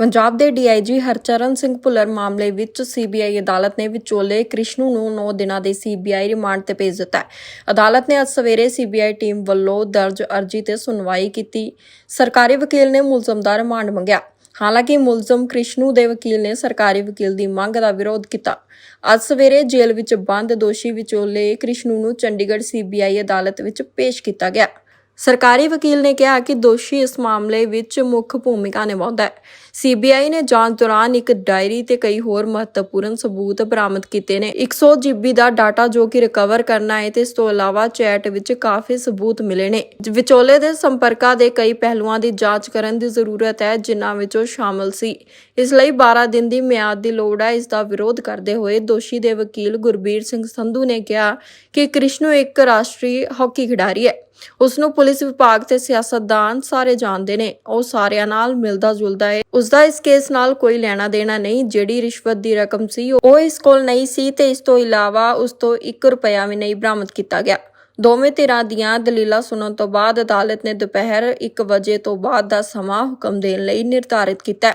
ਪੰਜਾਬ ਦੇ ਡੀਆਈਜੀ ਹਰਚਰਨ ਸਿੰਘ ਭੁੱਲਰ ਮਾਮਲੇ ਵਿੱਚ ਸੀਬੀਆਈ ਅਦਾਲਤ ਨੇ ਵਿਚੋਲੇ ਕ੍ਰਿਸ਼ਨੂ ਨੂੰ 9 ਦਿਨਾਂ ਦੇ ਸੀਬੀਆਈ ਰਿਮਾਂਡ ਤੇ ਭੇਜ ਦਿੱਤਾ ਹੈ। ਅਦਾਲਤ ਨੇ ਅੱਜ ਸਵੇਰੇ ਸੀਬੀਆਈ ਟੀਮ ਵੱਲੋਂ ਦਰਜ ਅਰਜੀ ਤੇ ਸੁਣਵਾਈ ਕੀਤੀ। ਸਰਕਾਰੀ ਵਕੀਲ ਨੇ ਮੁਲਜ਼ਮ ਦਾ ਰਿਮਾਂਡ ਮੰਗਿਆ। ਹਾਲਾਂਕਿ ਮੁਲਜ਼ਮ ਕ੍ਰਿਸ਼ਨੂ ਦੇ ਵਕੀਲ ਨੇ ਸਰਕਾਰੀ ਵਕੀਲ ਦੀ ਮੰਗ ਦਾ ਵਿਰੋਧ ਕੀਤਾ। ਅੱਜ ਸਵੇਰੇ ਜੇਲ੍ਹ ਵਿੱਚ ਬੰਦ ਦੋਸ਼ੀ ਵਿਚੋਲੇ ਕ੍ਰਿਸ਼ਨੂ ਨੂੰ ਚੰਡੀਗੜ੍ਹ ਸੀਬੀਆਈ ਅਦਾਲਤ ਵਿੱਚ ਪੇਸ਼ ਕੀਤਾ ਗਿਆ। ਸਰਕਾਰੀ ਵਕੀਲ ਨੇ ਕਿਹਾ ਕਿ ਦੋਸ਼ੀ ਇਸ ਮਾਮਲੇ ਵਿੱਚ ਮੁੱਖ ਭੂਮਿਕਾ ਨਿਭਾਉਂਦਾ ਹੈ। ਸੀਬੀਆਈ ਨੇ ਜਾਂਚ ਦੌਰਾਨ ਇੱਕ ਡਾਇਰੀ ਤੇ ਕਈ ਹੋਰ ਮਹੱਤਵਪੂਰਨ ਸਬੂਤ ਬਰਾਮਦ ਕੀਤੇ ਨੇ। 100 ਜੀਬੀ ਦਾ ਡਾਟਾ ਜੋ ਕਿ ਰਿਕਵਰ ਕਰਨਾ ਹੈ ਤੇ ਇਸ ਤੋਂ ਇਲਾਵਾ ਚੈਟ ਵਿੱਚ ਕਾਫੀ ਸਬੂਤ ਮਿਲੇ ਨੇ। ਵਿਚੋਲੇ ਦੇ ਸੰਪਰਕਾਂ ਦੇ ਕਈ ਪਹਿਲੂਆਂ ਦੀ ਜਾਂਚ ਕਰਨ ਦੀ ਜ਼ਰੂਰਤ ਹੈ, ਜਿਨ੍ਹਾਂ ਵਿੱਚੋਂ ਸ਼ਾਮਲ ਸੀ। ਇਸ ਲਈ 12 ਦਿਨ ਦੀ ਮਿਆਦ ਦੀ ਲੋੜ ਹੈ। ਇਸ ਦਾ ਵਿਰੋਧ ਕਰਦੇ ਹੋਏ ਦੋਸ਼ੀ ਦੇ ਵਕੀਲ ਗੁਰਬੀਰ ਸਿੰਘ ਸੰਧੂ ਨੇ ਕਿਹਾ ਕਿ ਕ੍ਰਿਸ਼ਨੂ ਇੱਕ ਰਾਸ਼ਟਰੀ ਹਾਕੀ ਖਿਡਾਰੀ ਹੈ। ਉਸ ਨੂੰ ਪੁਲਿਸ ਵਿਭਾਗ ਤੇ ਸਿਆਸਤਦਾਨ ਸਾਰੇ ਜਾਣਦੇ ਨੇ। ਉਹ ਸਾਰਿਆਂ ਨਾਲ ਮਿਲਦਾ ਜੁਲਦਾ ਹੈ ਉਸ ਦਾ ਇਸ ਕੇਸ ਨਾਲ ਕੋਈ ਲੈਣਾ ਦੇਣਾ ਨਹੀਂ। ਜਿਹੜੀ ਰਿਸ਼ਵਤ ਦੀ ਰਕਮ ਸੀ, ਉਹ ਇਸ ਕੋਲ ਨਹੀਂ ਸੀ ਤੇ ਇਸ ਤੋਂ ਇਲਾਵਾ ਉਸ ਤੋਂ 1 ਰੁਪਿਆ ਵੀ ਨਹੀਂ ਬਰਾਮਦ ਕੀਤਾ ਗਿਆ। ਦੋਵੇਂ ਧਿਰਾਂ ਦੀਆਂ ਦਲੀਲਾਂ ਸੁਣਨ ਤੋਂ ਬਾਅਦ ਅਦਾਲਤ ਨੇ ਦੁਪਹਿਰ 1 ਵਜੇ ਤੋਂ ਬਾਅਦ ਦਾ ਸਮਾਂ ਹੁਕਮ ਦੇਣ ਲਈ ਨਿਰਧਾਰਿਤ ਕੀਤਾ।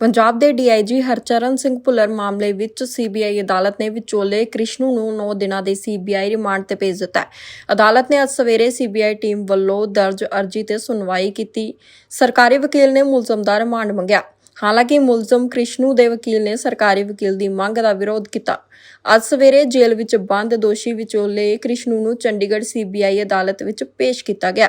ਪੰਜਾਬ ਦੇ ਡੀਆਈਜੀ ਹਰਚਰਨ ਸਿੰਘ ਭੁੱਲਰ ਮਾਮਲੇ ਵਿੱਚ ਸੀਬੀਆਈ ਅਦਾਲਤ ਨੇ ਵਿਚੋਲੇ ਕ੍ਰਿਸ਼ਨੂ ਨੂੰ 9 ਦਿਨਾਂ ਦੇ ਸੀਬੀਆਈ ਰਿਮਾਂਡ ਤੇ ਭੇਜ ਦਿੱਤਾ ਅਦਾਲਤ ਨੇ ਅੱਜ ਸਵੇਰੇ ਸੀਬੀਆਈ ਟੀਮ ਵੱਲੋਂ ਦਰਜ ਅਰਜੀ ਤੇ ਸੁਣਵਾਈ ਕੀਤੀ। ਸਰਕਾਰੀ ਵਕੀਲ ਨੇ ਮੁਲਜ਼ਮ ਦਾ ਰਿਮਾਂਡ ਮੰਗਿਆ। ਹਾਲਾਂਕਿ ਮੁਲਜ਼ਮ ਕ੍ਰਿਸ਼ਨੂ ਦੇ ਵਕੀਲ ਨੇ ਸਰਕਾਰੀ ਵਕੀਲ ਦੀ ਮੰਗ ਦਾ ਵਿਰੋਧ ਕੀਤਾ। ਅੱਜ ਸਵੇਰੇ ਜੇਲ੍ਹ ਵਿੱਚ ਬੰਦ ਦੋਸ਼ੀ ਵਿਚੋਲੇ ਕ੍ਰਿਸ਼ਨੂ ਨੂੰ ਚੰਡੀਗੜ੍ਹ ਸੀਬੀਆਈ ਅਦਾਲਤ ਵਿੱਚ ਪੇਸ਼ ਕੀਤਾ ਗਿਆ।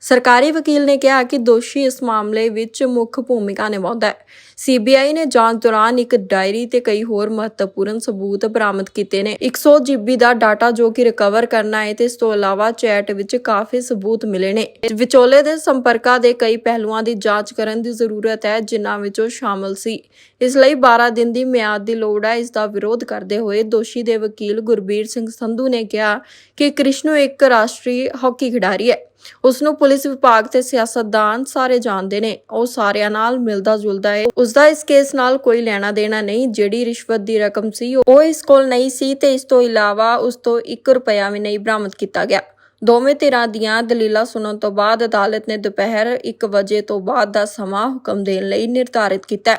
ਸਰਕਾਰੀ ਵਕੀਲ ਨੇ ਕਿਹਾ ਕਿ ਦੋਸ਼ੀ ਇਸ ਮਾਮਲੇ ਵਿੱਚ ਮੁੱਖ ਭੂਮਿਕਾ ਨਿਭਾਉਂਦਾ ਹੈ। ਸੀਬੀਆਈ ਨੇ ਜਾਂਚ ਦੌਰਾਨ ਇੱਕ ਡਾਇਰੀ ਤੇ ਕਈ ਹੋਰ ਮਹੱਤਵਪੂਰਨ ਸਬੂਤ ਬਰਾਮਦ ਕੀਤੇ ਨੇ। 100 ਜੀਬੀ ਦਾ ਡਾਟਾ ਜੋ ਕਿ ਰਿਕਵਰ ਕਰਨਾ ਹੈ ਤੇ ਇਸ ਤੋਂ ਇਲਾਵਾ ਚੈਟ ਵਿੱਚ ਕਾਫੀ ਸਬੂਤ ਮਿਲੇ ਨੇ। ਵਿਚੋਲੇ ਦੇ ਸੰਪਰਕਾਂ ਦੇ ਕਈ ਪਹਿਲੂਆਂ ਦੀ ਜਾਂਚ ਕਰਨ ਦੀ ਜ਼ਰੂਰਤ ਹੈ, ਜਿਨ੍ਹਾਂ ਵਿੱਚ ਉਹ ਸ਼ਾਮਲ ਸੀ। ਇਸ ਲਈ 12 ਦਿਨ ਦੀ ਮਿਆਦ ਦੀ ਲੋੜ ਹੈ। ਇਸ ਦਾ ਵਿਰੋਧ ਕਰਦੇ ਹੋਏ ਦੋਸ਼ੀ ਦੇ ਵਕੀਲ ਗੁਰਬੀਰ ਸਿੰਘ ਸੰਧੂ ਨੇ ਕਿਹਾ ਕਿ ਕ੍ਰਿਸ਼ਨੂ ਇੱਕ ਰਾਸ਼ਟਰੀ ਹਾਕੀ ਖਿਡਾਰੀ ਹੈ। ਉਸ ਨੂੰ ਪੁਲਿਸ ਵਿਭਾਗ ਤੇ ਸਿਆਸਤਦਾਨ ਸਾਰੇ ਜਾਣਦੇ ਨੇ। ਉਹ ਸਾਰਿਆਂ ਨਾਲ ਮਿਲਦਾ ਜੁਲਦਾ ਹੈ ਉਸ ਦਾ ਇਸ ਕੇਸ ਨਾਲ ਕੋਈ ਲੈਣਾ ਦੇਣਾ ਨਹੀਂ, ਜਿਹੜੀ ਰਿਸ਼ਵਤ ਦੀ ਰਕਮ ਸੀ, ਉਹ ਇਸ ਕੋਲ ਨਹੀਂ ਸੀ ਤੇ ਇਸ ਤੋਂ ਇਲਾਵਾ ਉਸ ਤੋਂ 1 ਰੁਪਿਆ ਵੀ ਨਹੀਂ ਬਰਾਮਦ ਕੀਤਾ ਗਿਆ। ਦੋਵੇਂ ਧਿਰਾਂ ਦੀਆਂ ਦਲੀਲਾਂ ਸੁਣਨ ਤੋਂ ਬਾਅਦ ਅਦਾਲਤ ਨੇ ਦੁਪਹਿਰ 1 ਵਜੇ ਤੋਂ ਬਾਅਦ ਦਾ ਸਮਾਂ ਹੁਕਮ ਦੇਣ ਲਈ ਨਿਰਧਾਰਿਤ ਕੀਤਾ।